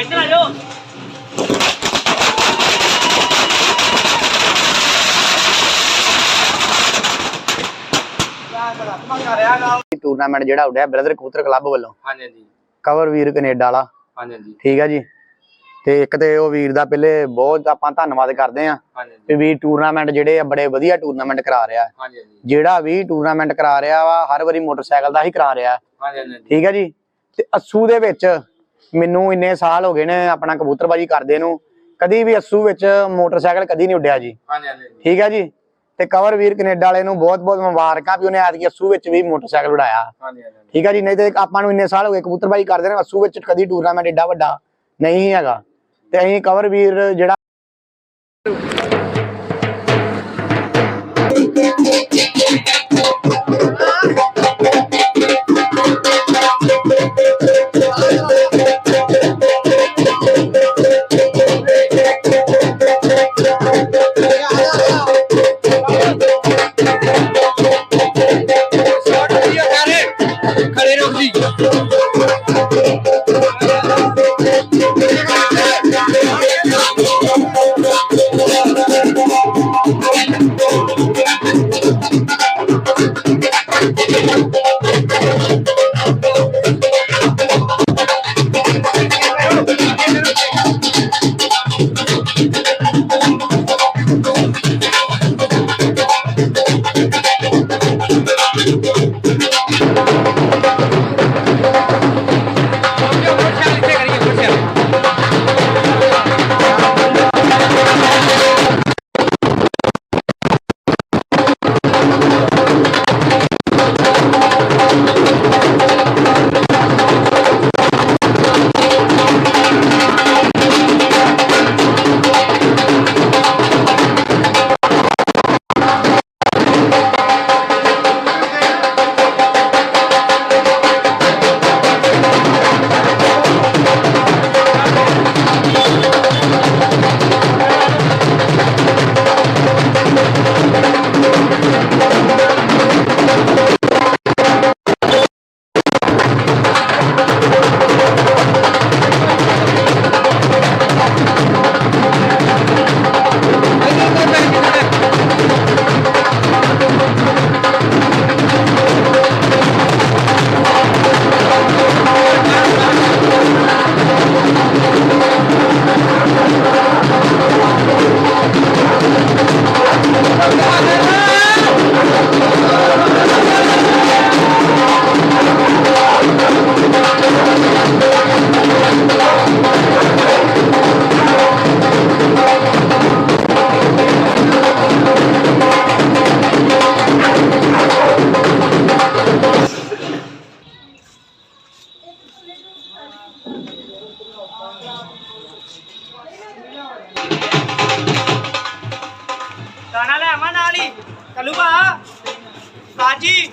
ਇੱਧਰ ਆ ਜਾਓ। ਟੂਰਨਾਮੈਂਟ ਜਿਹੜਾ ਉੱਡਿਆ ਬ੍ਰਦਰ ਕਬੂਤਰ ਕਲੱਬ ਵੱਲੋਂ। ਹਾਂਜੀ ਹਾਂਜੀ। ਕਵਰ ਵੀਰ ਕੈਨੇਡਾ ਵਾਲਾ। ਹਾਂਜੀ ਹਾਂਜੀ। ਠੀਕ ਹੈ ਜੀ। ਤੇ ਇੱਕ ਤੇ ਉਹ ਵੀਰ ਦਾ ਪਹਿਲੇ ਬਹੁਤ ਆਪਾਂ ਧੰਨਵਾਦ ਕਰਦੇ ਆਂ ਹਾਂਜੀ ਵੀ ਵੀਰ ਟੂਰਨਾਮੈਂਟ ਜਿਹੜੇ ਆ ਬੜੇ ਵਧੀਆ ਟੂਰਨਾਮੈਂਟ ਕਰਾ ਰਿਹਾ। ਹਾਂਜੀ ਹਾਂਜੀ। ਜਿਹੜਾ ਵੀ ਟੂਰਨਾਮੈਂਟ ਕਰਾ ਰਿਹਾ ਵਾ ਹਰ ਵਾਰੀ ਮੋਟਰਸਾਈਕਲ ਦਾ ਹੀ ਕਰਾ ਰਿਹਾ। ਹਾਂਜੀ ਹਾਂਜੀ। ਠੀਕ ਹੈ ਜੀ। ਤੇ ਅਸੂ ਦੇ ਵਿੱਚ ਮੈਨੂੰ ਇੰਨੇ ਸਾਲ ਹੋ ਗਏ ਨੇ ਆਪਣਾ ਕਬੂਤਰਬਾਜੀ ਕਰਦੇ ਨੂੰ ਕਦੀ ਵੀ ਅਸੂ ਵਿੱਚ ਮੋਟਰਸਾਈਕਲ ਕਦੀ ਨਹੀਂ ਉੱਡਿਆ ਜੀ। ਹਾਂਜੀ ਹਾਂਜੀ ਠੀਕ ਹੈ ਜੀ? ਤੇ ਕਵਰ ਵੀਰ ਕੈਨੇਡਾ ਵਾਲੇ ਨੂੰ ਬਹੁਤ ਬਹੁਤ ਮੁਬਾਰਕਾਂ ਵੀ ਉਹਨੇ ਐਤਕੀ ਅਸੂ ਵਿੱਚ ਵੀ ਮੋਟਰਸਾਈਕਲ ਉਡਾਇਆ। ਹਾਂਜੀ ਹਾਂਜੀ ਠੀਕ ਹੈ ਜੀ? ਨਹੀਂ ਤੇ ਆਪਾਂ ਨੂੰ ਇੰਨੇ ਸਾਲ ਹੋ ਗਏ ਕਬੂਤਰਬਾਜੀ ਕਰਦੇ ਨੇ ਅਸੂ ਵਿੱਚ ਕਦੀ ਟੂਰਨਾਮੈਂਟ ਏਡਾ ਵੱਡਾ ਨਹੀਂ ਹੈਗਾ। ਤੇ ਅਸੀਂ ਕਵਰ ਵੀਰ ਜਿਹੜਾ ਨਾਲ ਹੀ। ਕੱਲੂ ਭਾ ਸਾਜੀ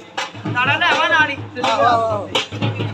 ਦਾਣਾ ਲੈ ਨਾਲ ਹੀ। ਮੂੰਹ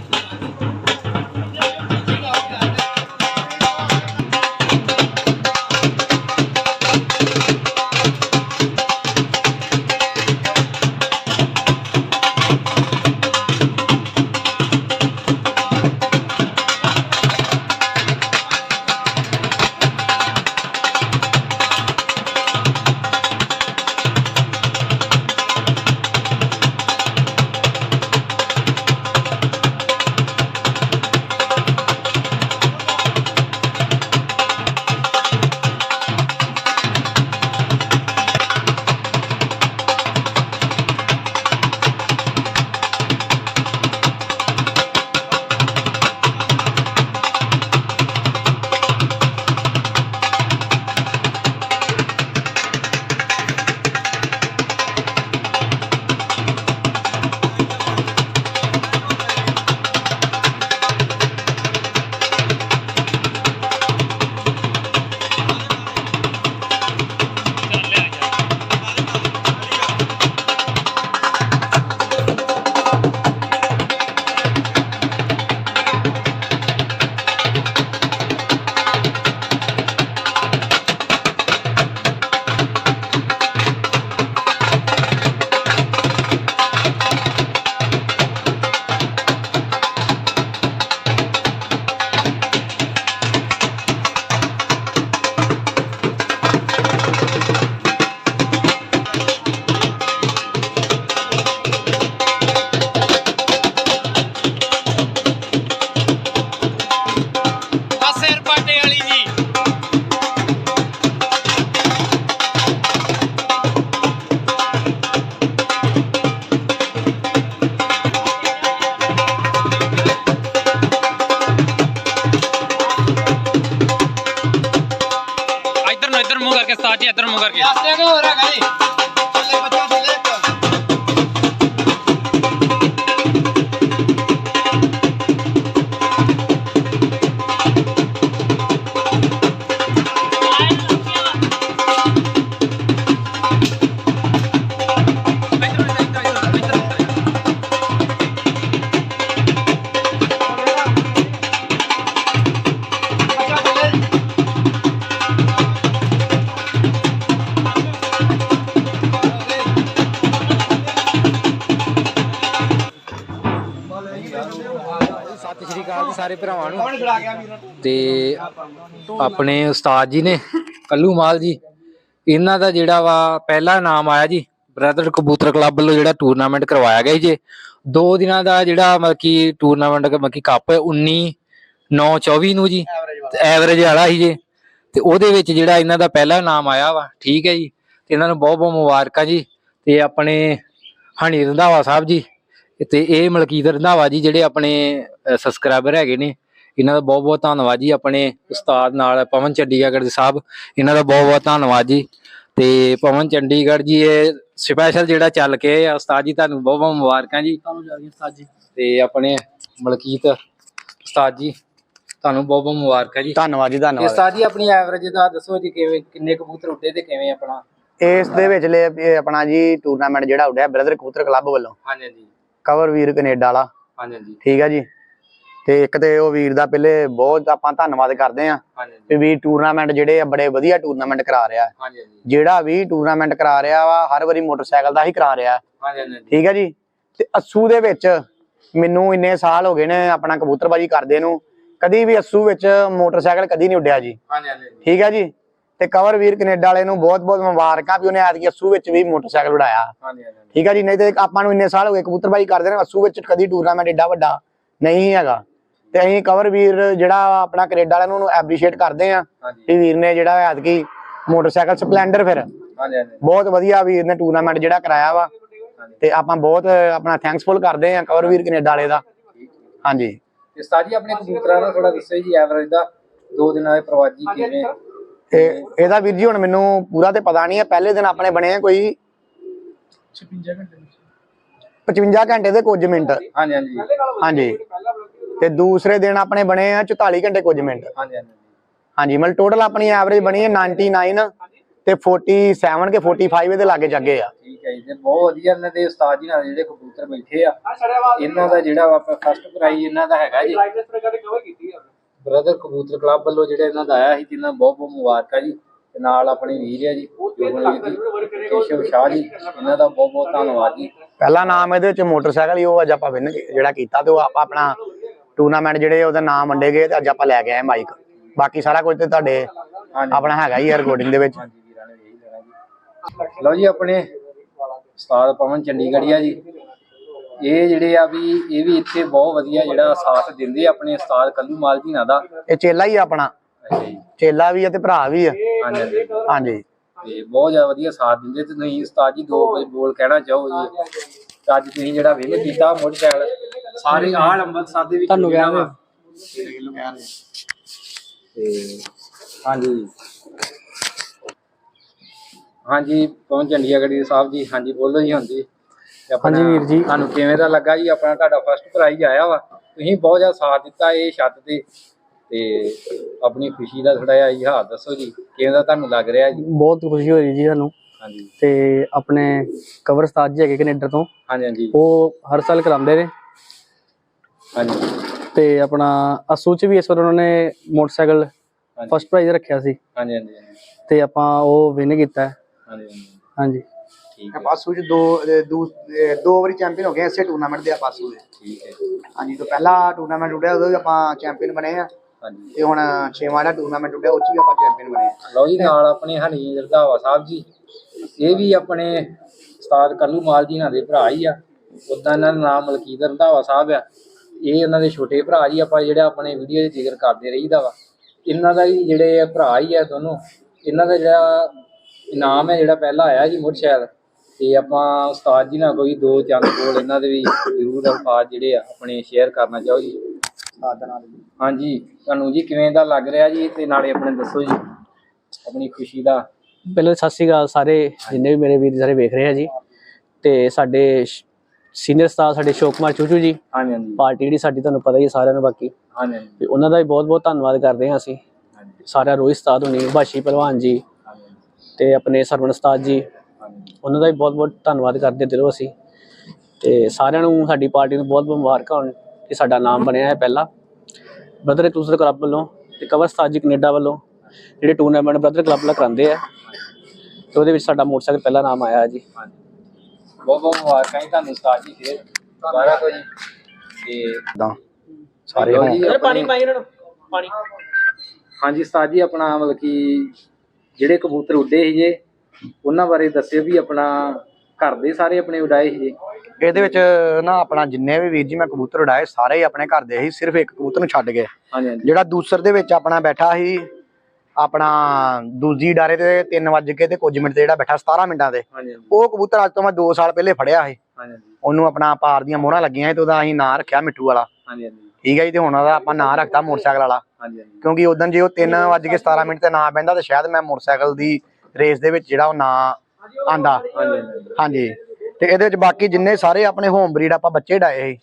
ਸ਼੍ਰੀ ਭਰਾਵਾਂ ਨੂੰ। ਤੇ ਆਪਣੇ ਉਸਤਾਦ ਜੀ ਨੇ ਕੱਲੂ ਮਾਲ ਜੀ। ਇਹਨਾਂ ਦਾ ਜਿਹੜਾ ਵਾ ਪਹਿਲਾ ਨਾਮ ਆਇਆ ਜੀ ਬ੍ਰਦਰ ਕਬੂਤਰ ਕਲੱਬ ਵੱਲੋਂ ਜਿਹੜਾ ਟੂਰਨਾਮੈਂਟ ਕਰਵਾਇਆ ਗਿਆ ਜੀ। ਦੋ ਦਿਨਾਂ ਦਾ ਜਿਹੜਾ ਮਤਲਬ ਕਿ ਟੂਰਨਾਮੈਂਟ ਮਤਲਬ ਕਿ ਕੱਪ 19 9 24 ਨੂੰ ਜੀ। ਐਵਰੇਜ ਵਾਲਾ। ਸੀ ਜੀ। ਤੇ ਉਹਦੇ ਵਿੱਚ ਜਿਹੜਾ ਇਹਨਾਂ ਦਾ ਪਹਿਲਾ ਨਾਮ ਆਇਆ ਵਾ ਠੀਕ ਹੈ ਜੀ। ਤੇ ਇਹਨਾਂ ਨੂੰ ਬਹੁਤ ਬਹੁਤ ਮੁਬਾਰਕਾਂ ਜੀ। ਤੇ ਆਪਣੇ ਹਣੀ ਰੰਧਾਵਾ ਸਾਹਿਬ ਜੀ ਤੇ ਇਹ ਮਲਕੀਤ ਰੰਧਾਵਾ ਜੀ ਜਿਹੜੇ ਆਪਣੇ ਸਬਸਕ੍ਰਾਈਬਰ ਹੈਗੇ ਨੇ ਇਹਨਾਂ ਦਾ ਬਹੁਤ ਬਹੁਤ ਧੰਨਵਾਦ ਜੀ ਆਪਣੇ ਉਸਤਾਦ ਨਾਲ ਪਵਨ ਚੰਡੀਗੜ੍ਹ ਦੇ ਸਾਹਿਬ ਇਹਨਾਂ ਦਾ ਬਹੁਤ ਬਹੁਤ ਧੰਨਵਾਦ ਜੀ। ਤੇ ਪਵਨ ਚੰਡੀਗੜ੍ਹ ਜੀ ਇਹ ਸਪੈਸ਼ਲ ਜਿਹੜਾ ਚੱਲ ਕੇ ਆ ਉਸਤਾਦ ਜੀ ਤੁਹਾਨੂੰ ਬਹੁਤ ਬਹੁਤ ਮੁਬਾਰਕਾਂ ਜੀ। ਤੁਹਾਨੂੰ ਜਾ ਉਸਤਾਦ ਜੀ। ਤੇ ਆਪਣੇ ਮਲਕੀਤ ਉਸਤਾਦ ਜੀ ਤੁਹਾਨੂੰ ਬਹੁਤ ਬਹੁਤ ਮੁਬਾਰਕਾਂ ਜੀ। ਧੰਨਵਾਦ ਜੀ ਧੰਨਵਾਦ। ਉਸਤਾਦ ਜੀ ਆਪਣੀ ਐਵਰੇਜ ਦਾ ਦੱਸੋ ਜੀ ਕਿਵੇਂ ਕਿੰਨੇ ਕਬੂਤਰ ਉੱਡੇ ਤੇ ਕਿਵੇਂ ਆਪਣਾ? ਇਸ ਦੇ ਵਿੱਚ ਲੈ ਆਪਣਾ ਜੀ ਟੂਰਨਾਮੈਂਟ ਜਿਹੜਾ ਉੱਡਿਆ ਬ੍ਰਦਰ ਕਬੂਤਰ ਕਲੱਬ ਵੱਲੋਂ। ਹਾਂਜੀ ਜੀ ਕਵਰ ਵੀਰ ਕੈਨੇਡਾ ਵਾਲਾ। ਹਾਂਜੀ ਠੀਕ ਆ ਜੀ? ਤੇ ਇੱਕ ਤੇ ਉਹ ਵੀਰ ਦਾ ਪਹਿਲੇ ਬਹੁਤ ਆਪਾਂ ਧੰਨਵਾਦ ਕਰਦੇ ਆ। ਵੀ ਵੀਰ ਟੂਰਨਾਮੈਂਟ ਜਿਹੜੇ ਆ ਬੜੇ ਵਧੀਆ ਟੂਰਨਾਮੈਂਟ ਕਰਾ ਰਿਹਾ। ਹੈ। ਹਾਂਜੀ। ਜਿਹੜਾ ਵੀ ਟੂਰਨਾਮੈਂਟ ਕਰਾ ਰਿਹਾ ਵਾ ਹਰ ਵਾਰੀ ਮੋਟਰਸਾਈਕਲ ਦਾ ਹੀ ਕਰਾ ਰਿਹਾ। ਹੈ। ਹਾਂਜੀ ਠੀਕ ਹੈ ਜੀ? ਤੇ ਅਸੂ ਦੇ ਵਿੱਚ ਮੈਨੂੰ ਇੰਨੇ ਸਾਲ ਹੋ ਗਏ ਨੇ ਆਪਣਾ ਕਬੂਤਰਬਾਜੀ ਕਰਦੇ ਨੂੰ। ਕਦੀ ਵੀ ਅਸੂ ਵਿੱਚ ਮੋਟਰਸਾਈਕਲ ਕਦੀ ਨਹੀਂ ਉੱਡਿਆ ਜੀ। ਹਾਂਜੀ ਹਾਂਜੀ। ਠੀਕ ਹੈ ਜੀ? ਤੇ ਕਵਰ ਵੀਰ ਕੈਨੇਡਾ ਵਾਲੇ ਨੂੰ ਬਹੁਤ ਬਹੁਤ ਮੁਬਾਰਕਾਂ ਵੀ ਉਹਨੇ ਐਤਕੀ ਅਸੂ ਵਿੱਚ ਵੀ ਮੋਟਰਸਾਈਕਲ ਉਡਾਇਆ। ਹਾਂਜੀ ਠੀਕ ਹੈ ਜੀ ਨਹੀਂ ਤੇ ਆਪਾਂ ਨੂੰ ਇੰਨੇ ਸਾਲ ਹੋ ਗਏ ਕਬੂਤਰਬਾਜੀ ਕਰਦੇ ਨੇ ਅਸੂ ਵਿੱਚ ਕਦੀ ਟੂਰਨਾਮੈਂਟ ਏਡਾ ਵੱਡਾ ਨਹੀਂ ਹੈਗਾ। ਤੇ ਅਸੀਂ ਕਵਰ ਵੀਰ ਜਿਹੜਾ ਆਪਣਾ ਕੈਨੇਡਾ ਵਾਲਿਆਂ ਨੂੰ ਐਪਰੀਸ਼ੀਏਟ ਕਰਦੇ ਆ ਕਿ ਵੀਰ ਨੇ ਜਿਹੜਾ ਐਤਕੀ ਮੋਟਰਸਾਈਕਲ ਸਪਲੈਂਡਰ ਫਿਰ। ਹਾਂਜੀ ਹਾਂਜੀ। ਬਹੁਤ ਵਧੀਆ ਵੀਰ ਨੇ ਟੂਰਨਾਮੈਂਟ ਜਿਹੜਾ ਕਰਾਇਆ ਵਾ। ਤੇ ਆਪਾਂ ਬਹੁਤ ਆਪਣਾ ਥੈਂਕਸਫੁਲ ਕਰਦੇ ਆ ਕਵਰ ਵੀਰ ਕੈਨੇਡਾ ਵਾਲੇ ਦਾ। ਹਾਂਜੀ। ਤੇ ਉਸਤਾਦ ਜੀ ਆਪਣੇ ਕਬੂਤਰਾਂ ਦਾ ਥੋੜਾ ਦੱਸੋ ਜੀ ਐਵਰੇਜ ਦਾ ਦੋ ਦਿਨਾਂ ਦੇ ਪ੍ਰਵਾਜੀ ਕਿਵੇਂ? ਤੇ ਇਹਦਾ ਵੀਰ ਜੀ ਹੁਣ ਮੈਨੂੰ ਪੂਰਾ ਤੇ ਪਤਾ ਨਹੀਂ ਹੈ ਪਹਿਲੇ ਦਿਨ ਆਪਣੇ ਬਣੇ ਆ ਕੋਈ 55 ਘੰਟੇ ਦੇ ਕੁਝ ਮਿੰਟ। ਹਾਂਜੀ ਹਾਂਜੀ। ਹਾਂਜੀ। ਤੇ ਦੂਸਰੇ ਦਿਨ ਆਪਣੇ ਬਣੇ ਆ 44 ਘੰਟੇ ਕੁਝ ਮਿੰਟ। ਹਾਂਜੀ ਹਾਂਜੀ। ਹਾਂਜੀ ਮਤਲਬ ਟੋਟਲ ਆਪਣੀ ਐਵਰੇਜ ਬਣੀ ਹੈ 99 ਤੇ 47 ਕੇ 45 ਦੇ ਲਾਗੇ ਜਾਗੇ ਆ। ਠੀਕ ਹੈ ਜੀ ਤੇ ਬਹੁਤ ਵਧੀਆ ਇਹਨਾਂ ਦੇ ਉਸਤਾਦ ਜੀ ਨਾਲ ਜਿਹੜੇ ਕਬੂਤਰ ਬੈਠੇ ਆ। ਇਹਨਾਂ ਦਾ ਜਿਹੜਾ ਫਸਟ ਪ੍ਰਾਈਜ਼ ਇਹਨਾਂ ਦਾ ਹੈਗਾ ਜੀ। ਬ੍ਰਦਰ ਕਬੂਤਰ ਕਲੱਬ ਵੱਲੋਂ ਜਿਹੜਾ ਇਹਨਾਂ ਦਾ ਆਇਆ ਸੀ ਜਿਨ੍ਹਾਂ ਬਹੁਤ ਬਹੁਤ ਮੁਬਾਰਕਾਂ ਜੀ ਤੇ ਨਾਲ ਆਪਣੇ ਵੀਰ ਆ ਜੀ ਜੋਗਨ ਵੀਰ ਜੀ ਕੇਸ਼ਵ ਸ਼ਾਹ ਜੀ ਇਹਨਾਂ ਦਾ ਬਹੁਤ ਬਹੁਤ ਧੰਨਵਾਦ ਜੀ। ਪਹਿਲਾ ਨਾਮ ਇਹਦੇ ਵਿੱਚ ਮੋਟਰਸਾਈਕਲ ਹੀ ਉਹ ਅੱਜ ਆਪਾਂ ਵਿਨ ਜਿਹੜਾ ਕੀਤਾ ਤੇ ਉਹ ਆਪਾਂ ਆਪਣਾ ਟੂਰਨਾਮੈਂਟ ਜਿਹੜੇ ਉਹਦਾ ਨਾਮ ਵੰਡੇ ਗਏ ਤੇ ਅੱਜ ਆਪਾਂ ਲੈ ਕੇ ਆਏ ਮਾਈਕ ਬਾਕੀ ਸਾਰਾ ਕੁਝ ਤੇ ਤੁਹਾਡੇ ਆਪਣਾ ਹੈਗਾ ਹੀ ਰਿਕਾਰਡਿੰਗ ਦੇ ਵਿੱਚ। ਹਾਂਜੀ ਵੀਰਾਂ ਨੇ ਇਹੀ ਲੈਣਾ ਜੀ। ਲਓ ਜੀ ਆਪਣੇ ਉਸਤਾਦ ਪਵਨ ਚੰਡੀਗੜ੍ਹੀਆ ਜੀ। ਇਹ ਜਿਹੜੇ ਆ ਵੀ ਇਹ ਵੀ ਇੱਥੇ ਬਹੁਤ ਵਧੀਆ ਜਿਹੜਾ ਸਾਥ ਦਿੰਦੇ ਆ ਆਪਣੇ ਉਸਤਾਦ ਕੱਲੂ ਮਾਲ ਜੀ ਨਾਲ ਦਾ। ਇਹ ਚੇਲਾ ਹੀ ਆ ਆਪਣਾ। ਅੱਛਾ ਜੀ ਚੇਲਾ ਵੀ ਆ ਤੇ ਭਰਾ ਵੀ ਆ। ਹਾਂਜੀ ਹਾਂਜੀ। ਹਾਂਜੀ। ਤੇ ਬਹੁਤ ਜ਼ਿਆਦਾ ਵਧੀਆ ਸਾਥ ਦਿੰਦੇ ਤੇ ਤੁਸੀਂ ਉਸਤਾਦ ਜੀ ਦੋ ਕੁਝ ਬੋਲ ਕਹਿਣਾ ਚਾਹੋ ਜੀ। ਤੇ ਅੱਜ ਤੁਸੀਂ ਜਿਹੜਾ ਵਿਨ ਕੀਤਾ ਮੋਟਰਸਾਈਕਲ ਸਾਰੇ ਆਲ ਅੰਮ੍ਰਿਤਸਰ ਦੇ ਵਿੱਚ ਤੁਹਾਨੂੰ ਤੇ ਹਾਂਜੀ। ਹਾਂਜੀ ਪਹੁੰਚ ਚੰਡੀਗੜ੍ਹ ਸਾਹਿਬ ਜੀ। ਹਾਂਜੀ ਬੋਲੋ ਜੀ ਹਾਂਜੀ। ਤੇ ਆਪਣਾ ਹਾਂਜੀ ਵੀਰ ਜੀ। ਤੁਹਾਨੂੰ ਕਿਵੇਂ ਦਾ ਲੱਗਾ ਜੀ? ਆਪਣਾ ਤੁਹਾਡਾ ਫਸਟ ਪ੍ਰਾਈਜ਼ ਆਇਆ ਵਾ। ਤੁਸੀਂ ਬਹੁਤ ਜ਼ਿਆਦਾ ਸਾਥ ਦਿੱਤਾ ਇਹ ਛੱਤ ਤੇ। ਤੇ ਆਪਣੀ ਖੁਸ਼ੀ ਦਾ ਥੋੜਾ ਜਿਹਾ ਇਜ਼ਹਾਰ ਦੱਸੋ ਜੀ। ਕਿਵੇਂ ਦਾ ਤੁਹਾਨੂੰ ਲੱਗ ਰਿਹਾ ਜੀ? ਬਹੁਤ ਖੁਸ਼ੀ ਹੋ ਰਹੀ ਜੀ ਸਾਨੂੰ। ਹਾਂਜੀ। ਤੇ ਆਪਣੇ ਕਵਰ ਉਸਤਾਦ ਜੀ ਹੈਗੇ ਕੈਨੇਡਾ ਤੋਂ। ਹਾਂਜੀ ਹਾਂਜੀ। ਉਹ ਹਰ ਸਾਲ ਕਰਾਉਂਦੇ ਨੇ। ਹਾਂਜੀ। ਤੇ ਆਪਣਾ ਅਸੂ ਚ ਵੀ ਇਸ ਵਾਰ ਉਹਨਾਂ ਨੇ ਮੋਟਰਸਾਈਕਲ ਹਾਂਜੀ। ਫਸਟ ਪ੍ਰਾਈਜ਼ ਰੱਖਿਆ ਸੀ। ਹਾਂਜੀ ਹਾਂਜੀ ਹਾਂਜੀ। ਤੇ ਆਪਾਂ ਉਹ ਵਿਨ ਕੀਤਾ। ਹੈ। ਹਾਂਜੀ ਹਾਂਜੀ। ਹਾਂਜੀ। ਠੀਕ ਹੈ। ਪਾਸੂ ਚ ਦੋ ਦੋ ਦੋ ਵਾਰੀ ਚੈਂਪੀਅਨ ਹੋ ਗਏ ਇਸੇ ਟੂਰਨਾਮੈਂਟ ਦੇ ਪਾਸੂ ਦੇ ਠੀਕ ਹੈ। ਹਾਂਜੀ ਤੋਂ ਪਹਿਲਾ ਟੂਰਨਾਮੈਂਟ ਉੱਡਿਆ ਉਦੋਂ ਵੀ ਆਪਾਂ ਚੈਂਪੀਅਨ ਬਣੇ ਆ। ਹਾਂਜੀ। ਤੇ ਹੁਣ ਛੇਵਾਂ ਦਾ ਟੂਰਨਾਮੈਂਟ ਉੱਡਿਆ ਉਹ ਚ ਵੀ ਆਪਾਂ ਚੈਂਪੀਅਨ ਬਣੇ ਆ। ਲਓ ਜੀ ਨਾਲ ਆਪਣੇ ਹਨੀ ਰਧਾਵਾ ਸਾਹਿਬ ਜੀ। ਇਹ ਵੀ ਆਪਣੇ ਉਸਤਾਦ ਕੱਲੂ ਮਾਲ ਜੀ ਨਾਲ ਦੇ ਭਰਾ ਹੀ ਆ। ਉਦਾਂ ਇਹਨਾਂ ਦਾ ਨਾਮ ਮਲਕੀਤ ਰੰਧਾਵਾ ਸਾਹਿਬ ਆ। ਇਹ ਉਹਨਾਂ ਦੇ ਛੋਟੇ ਭਰਾ ਜੀ ਆਪਾਂ ਜਿਹੜਾ ਆਪਣੇ ਵੀਡੀਓ 'ਚ ਜ਼ਿਕਰ ਕਰਦੇ ਰਹੀਦਾ ਵਾ। ਇਹਨਾਂ ਦਾ ਵੀ ਜਿਹੜੇ ਆ ਭਰਾ ਹੀ ਆ ਦੋਨੋਂ ਇਹਨਾਂ ਦਾ ਜਿਹੜਾ ਇਨਾਮ ਹੈ ਜਿਹੜਾ ਪਹਿਲਾ ਆਇਆ ਜੀ ਮੁਰਸ਼ਦ। ਤੇ ਆਪਾਂ ਉਸਤਾਦ ਜੀ ਨਾਲ ਕੋਈ ਦੋ ਚੰਦ ਕੋਲ ਇਹਨਾਂ ਦੇ ਵੀ ਜ਼ਰੂਰ ਅਲਫਾਜ਼ ਜਿਹੜੇ ਆ ਆਪਣੇ ਸ਼ੇਅਰ ਕਰਨਾ ਚਾਹੋ ਜੀ। ਹਾਂਜੀ ਤੁਹਾਨੂੰ ਜੀ ਕਿਵੇਂ ਦਾ ਲੱਗ ਰਿਹਾ ਜੀ? ਤੇ ਨਾਲੇ ਆਪਣੇ ਦੱਸੋ ਜੀ ਆਪਣੀ ਖੁਸ਼ੀ ਦਾ। ਪਹਿਲਾਂ ਸਤਿ ਸ਼੍ਰੀ ਅਕਾਲ ਸਾਰੇ ਜਿੰਨੇ ਵੀ ਮੇਰੇ ਵੀਰ ਸਾਰੇ ਵੇਖ ਰਹੇ ਆ ਜੀ। ਤੇ ਸਾਡੇ ਸੀਨੀਅਰ ਸਟਾਰ ਸਾਡੇ ਸ਼ੋਕ ਕੁਮਾਰ ਚੂਚੂ ਜੀ। ਹਾਂਜੀ ਹਾਂਜੀ। ਪਾਰਟੀ ਜਿਹੜੀ ਸਾਡੀ ਤੁਹਾਨੂੰ ਪਤਾ ਹੀ ਹੈ ਸਾਰਿਆਂ ਨੂੰ ਬਾਕੀ। ਹਾਂਜੀ ਹਾਂਜੀ। ਤੇ ਉਹਨਾਂ ਦਾ ਵੀ ਬਹੁਤ ਬਹੁਤ ਧੰਨਵਾਦ ਕਰਦੇ ਹਾਂ ਅਸੀਂ। ਸਾਰਾ ਰੋਹਿਤ ਉਸਤਾਦ ਹੁਣੀ ਬਾਸ਼ੀ ਪਹਿਲਵਾਨ ਜੀ। ਤੇ ਆਪਣੇ ਸਰਵਣ ਉਸਤਾਦ ਜੀ। ਉਹਨਾਂ ਦਾ ਵੀ ਬਹੁਤ ਬਹੁਤ ਧੰਨਵਾਦ ਕਰਦੇ ਦਿਲੋਂ ਅਸੀਂ। ਤੇ ਸਾਰਿਆਂ ਨੂੰ ਸਾਡੀ ਪਾਰਟੀ ਨੂੰ ਬਹੁਤ ਬਹੁਤ ਮੁਬਾਰਕਾਂ ਹੋਣ ਕਿ ਸਾਡਾ ਨਾਮ ਬਣਿਆ ਹੈ ਪਹਿਲਾ। ਬ੍ਰਦਰ ਦੂਸਰੇ ਕਲੱਬ ਵੱਲੋਂ ਤੇ ਕਵਰ ਉਸਤਾਦ ਜੀ ਕੈਨੇਡਾ ਵੱਲੋਂ ਜਿਹੜੇ ਟੂਰਨਾਮੈਂਟ ਬ੍ਰਦਰ ਕਲੱਬ ਨਾਲ ਕਰਾਉਂਦੇ ਆ ਤੇ ਉਹਦੇ ਵਿੱਚ ਸਾਡਾ ਮੋਟਰਸਾਈਕਲ ਪਹਿਲਾ ਨਾਮ ਆਇਆ ਜੀ। ਬਹੁਤ ਬਹੁਤ ਮੁਬਾਰਕਾਂ ਜੀ ਤੁਹਾਨੂੰ ਉਸਤਾਦ ਜੀ ਫੇਰ। ਦੁਬਾਰਾ ਤੋਂ ਜੀ ਤੇ ਇਦਾਂ ਸਾਰੇ। ਜੀ, ਪਾਣੀ ਪਾਈ ਇਹਨਾਂ ਨੂੰ ਪਾਣੀ। ਹਾਂਜੀ ਉਸਤਾਦ ਜੀ ਆਪਣਾ ਮਤਲਬ ਕਿ ਜਿਹੜੇ ਕਬੂਤਰ ਉੱਡੇ ਸੀ ਜੇ ਉਹਨਾਂ ਬਾਰੇ ਦੱਸਿਓ ਵੀ ਆਪਣਾ ਘਰ ਦੇ ਸਾਰੇ ਆਪਣੇ ਉਡਾਏ ਸੀ। ਇਹਦੇ ਵਿੱਚ ਨਾ ਆਪਣਾ ਜਿੰਨੇ ਵੀ ਵੀਰ ਜੀ ਮੈਂ ਕਬੂਤਰ ਉਡਾਏ ਸਾਰੇ ਹੀ ਆਪਣੇ ਘਰ ਦੇ ਸੀ ਸਿਰਫ ਇੱਕ ਕਬੂਤਰ ਨੂੰ ਛੱਡ ਹਾਂਜੀ ਹਾਂਜੀ। ਜਿਹੜਾ ਦੂਸਰ ਦੇ ਵਿੱਚ ਆਪਣਾ ਬੈਠਾ ਸੀ ਆਪਣਾ ਦੂਜੀ ਡਾਰੇ ਤੇ 3 ਵਜ ਕੇ ਤੇ ਕੁਝ ਮਿੰਟ ਤੇ ਜਿਹੜਾ ਬੈਠਾ 17 ਮਿੰਟਾਂ ਦੇ ਹਾਂਜੀ ਹਾਂਜੀ। ਉਹ ਕਬੂਤਰ ਅੱਜ ਤੋਂ ਮੈਂ 2 ਸਾਲ ਪਹਿਲੇ ਫੜਿਆ ਸੀ। ਹਾਂਜੀ ਉਹਨੂੰ ਆਪਣਾ ਪਾਰ ਦੀਆਂ ਮੋਹਰਾਂ ਲੱਗੀਆਂ ਸੀ ਤੇ ਉਹਦਾ ਅਸੀਂ ਨਾਂ ਰੱਖਿਆ ਮਿੱਠੂ ਵਾਲਾ। ਹਾਂਜੀ ਹਾਂਜੀ। ਠੀਕ ਹੈ ਜੀ ਤੇ ਹੁਣ ਉਹਦਾ ਆਪਾਂ ਨਾਂ ਰੱਖਤਾ ਮੋਟਰਸਾਈਕਲ ਵਾਲਾ। ਹਾਂਜੀ ਹਾਂਜੀ। ਕਿਉਂਕਿ ਉਦੋਂ ਜੇ ਉਹ 3 ਵਜ ਕੇ 17 ਮਿੰਟ ਤੇ ਨਾ ਪੈਂਦਾ ਤੇ ਸ਼ਾਇਦ ਮੈਂ ਮੋਟਰਸਾਈਕਲ ਦੀ ਰੇਸ ਦੇ ਵਿੱਚ ਜਿਹੜਾ ਉਹ ਨਾਂ ਆਂਦਾ ਹਾਂਜੀ। ਤੇ ਇਹਦੇ ਵਿੱਚ ਬਾਕੀ ਜਿੰਨੇ ਸਾਰੇ ਆਪਣੇ ਹੋਮ ਬਰੀਡ ਆਪਾਂ ਬੱਚੇ ਡਾਏ ਸੀ।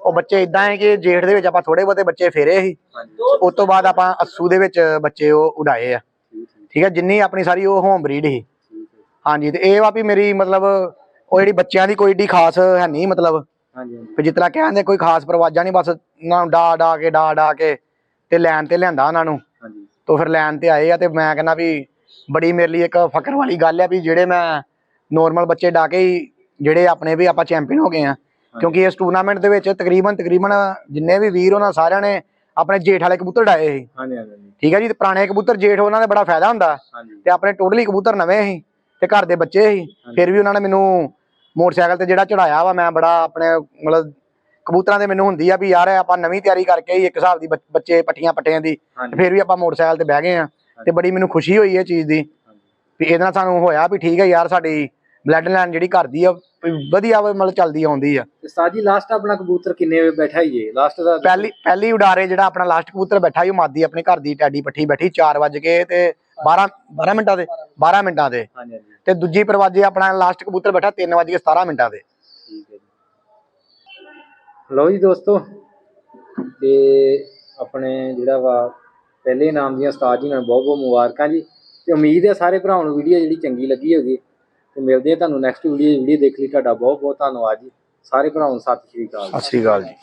ਉਹ ਬੱਚੇ ਇਦਾਂ ਹੈ ਕਿ ਜੇਠ ਦੇ ਵਿੱਚ ਆਪਾਂ ਥੋੜੇ ਬਹੁਤੇ ਬੱਚੇ ਫੇਰੇ ਸੀ। ਉਸ ਤੋਂ ਬਾਅਦ ਆਪਾਂ ਅੱਸੂ ਦੇ ਵਿੱਚ ਬੱਚੇ ਉਹ ਉਡਾਏ ਆ। ਠੀਕ ਹੈ ਜਿੰਨੀ ਆਪਣੀ ਸਾਰੀ ਉਹ ਹੋਮ ਬਰੀਡ ਸੀ। ਹਾਂਜੀ ਤੇ ਇਹ ਵਾ ਵੀ ਮੇਰੀ ਮਤਲਬ ਉਹ ਜਿਹੜੀ ਬੱਚਿਆਂ ਦੀ ਕੋਈ ਏਡੀ ਖਾਸ ਹੈ ਨਹੀਂ ਮਤਲਬ। ਹਾਂਜੀ ਜਿਤਨਾ ਕਹਿੰਦੇ ਕੋਈ ਖਾਸ ਪਰਵਾਜਾ ਨਹੀਂ ਬਸ ਨੂੰ ਡਾ ਡਾ ਕੇ ਡਾ ਡਾ ਕੇ ਤੇ ਲੈਣ ਤੇ ਲਿਆਂਦਾ ਉਹਨਾਂ ਨੂੰ। ਹਾਂਜੀ। ਤੋਂ ਫਿਰ ਲੈਣ ਤੇ ਆਏ ਆ ਤੇ ਮੈਂ ਕਹਿੰਦਾ ਵੀ ਬੜੀ ਮੇਰੇ ਲਈ ਇੱਕ ਫਖਰ ਵਾਲੀ ਗੱਲ ਆ ਵੀ ਜਿਹੜੇ ਮੈਂ ਨੋਰਮਲ ਬੱਚੇ ਡਾ ਕੇ ਹੀ ਜਿਹੜੇ ਆਪਣੇ ਵੀ ਆਪਾਂ ਚੈਂਪੀਅਨ ਹੋ ਗਏ ਆ। ਕਿਉਂਕਿ ਇਸ ਟੂਰਨਾਮੈਂਟ ਦੇ ਵਿੱਚ ਤਕਰੀਬਨ ਤਕਰੀਬਨ ਜਿੰਨੇ ਵੀ ਵੀਰ ਉਹਨਾਂ ਸਾਰਿਆਂ ਨੇ ਆਪਣੇ ਜੇਠ ਵਾਲੇ ਕਬੂਤਰ ਡਾਏ ਸੀ। ਹਾਂਜੀ ਹਾਂਜੀ ਠੀਕ ਹੈ ਜੀ? ਤੇ ਪੁਰਾਣੇ ਕਬੂਤਰ ਜੇਠ ਉਹਨਾਂ ਦਾ ਬੜਾ ਫਾਇਦਾ ਹੁੰਦਾ। ਤੇ ਆਪਣੇ ਟੋਟਲੀ ਕਬੂਤਰ ਨਵੇਂ ਸੀ ਤੇ ਘਰ ਦੇ ਬੱਚੇ ਸੀ। ਫਿਰ ਵੀ ਉਹਨਾਂ ਨੇ ਮੈਨੂੰ ਮੋਟਰਸਾਈਕਲ ਤੇ ਜਿਹੜਾ ਚੜਾਇਆ ਵਾ ਮੈਂ ਬੜਾ ਆਪਣੇ ਮਤਲਬ ਕਬੂਤਰਾਂ ਦੇ ਮੈਨੂੰ ਹੁੰਦੀ ਆ ਵੀ ਯਾਰ ਆਪਾਂ ਨਵੀਂ ਤਿਆਰੀ ਕਰਕੇ ਹੀ ਇੱਕ ਹਿਸਾਬ ਦੀ ਬੱਚ- ਪੱਟੀਆਂ ਪੱਟਿਆਂ ਦੀ ਫਿਰ ਵੀ ਆਪਾਂ ਮੋਟਰਸਾਈਕਲ ਤੇ ਬਹਿ ਗਏ ਆ। ਤੇ ਬੜੀ ਮੈਨੂੰ ਖੁਸ਼ੀ ਹੋਈ ਇਹ ਚੀਜ਼ ਦੀ ਵੀ ਇਹਦੇ ਨਾਲ ਸਾਨੂੰ ਹੋਇਆ ਵੀ ਠੀਕ ਹੈ ਯਾਰ ਸਾਡੀ ਬਲੱਡ ਲਾਈਨ ਜਿਹੜੀ ਘਰ ਦੀ ਆ ਵੀ ਵਧੀਆ ਵਾ, ਮਤਲਬ ਚੱਲਦੀ ਆਉਂਦੀ ਆ। ਉਸਤਾਦ ਜੀ ਲਾਸਟ ਆਪਣਾ ਕਬੂਤਰ ਕਿੰਨੇ ਵਜੇ ਬੈਠਾ ਹੀ ਜੇ ਲਾਸਟ ਦਾ ਪਹਿਲੀ ਪਹਿਲੀ ਉਡਾਰੇ ਜਿਹੜਾ ਆਪਣਾ ਲਾਸਟ ਕਬੂਤਰ ਬੈਠਾ ਉਹ ਮਾਦੀ ਆਪਣੇ ਘਰ ਦੀ ਟੈਡੀ ਪੱਠੀ ਬੈਠੀ 4 ਵਜ ਕੇ ਤੇ 12 12 ਮਿੰਟਾਂ ਦੇ 12 ਮਿੰਟਾਂ ਦੇ। ਤੇ ਦੂਜੀ ਪਰਵਾਜੇ ਆਪਣਾ ਲਾਸਟ ਕਬੂਤਰ ਬੈਠਾ 3 ਵਜ ਕੇ 17 ਮਿੰਟਾਂ ਦੇ। ਠੀਕ ਹੈ ਜੀ। ਲਓ ਜੀ ਦੋਸਤੋ ਤੇ ਆਪਣੇ ਜਿਹੜਾ ਵਾ ਪਹਿਲੇ ਇਨਾਮ ਦੀਆਂ ਉਸਤਾਦ ਜੀ ਨੂੰ ਬਹੁਤ ਬਹੁਤ ਮੁਬਾਰਕਾਂ ਜੀ। ਤੇ ਉਮੀਦ ਹੈ ਸਾਰੇ ਭਰਾਵਾਂ ਨੂੰ ਵੀਡੀਓ ਜਿਹੜੀ ਚੰਗੀ ਲੱਗੀ ਹੋਗੀ ਤੇ ਮਿਲਦੇ ਆ ਤੁਹਾਨੂੰ ਨੈਕਸਟ ਵੀਡੀਓ ਵੀਡੀਓ ਦੇਖ ਲਈ। ਤੁਹਾਡਾ ਬਹੁਤ ਬਹੁਤ ਧੰਨਵਾਦ ਜੀ। ਸਾਰੇ ਭਰਾਵਾਂ ਨੂੰ ਸਤਿ ਸ਼੍ਰੀ ਅਕਾਲ ਸਤਿ ਸ੍ਰੀ ਅਕਾਲ ਜੀ।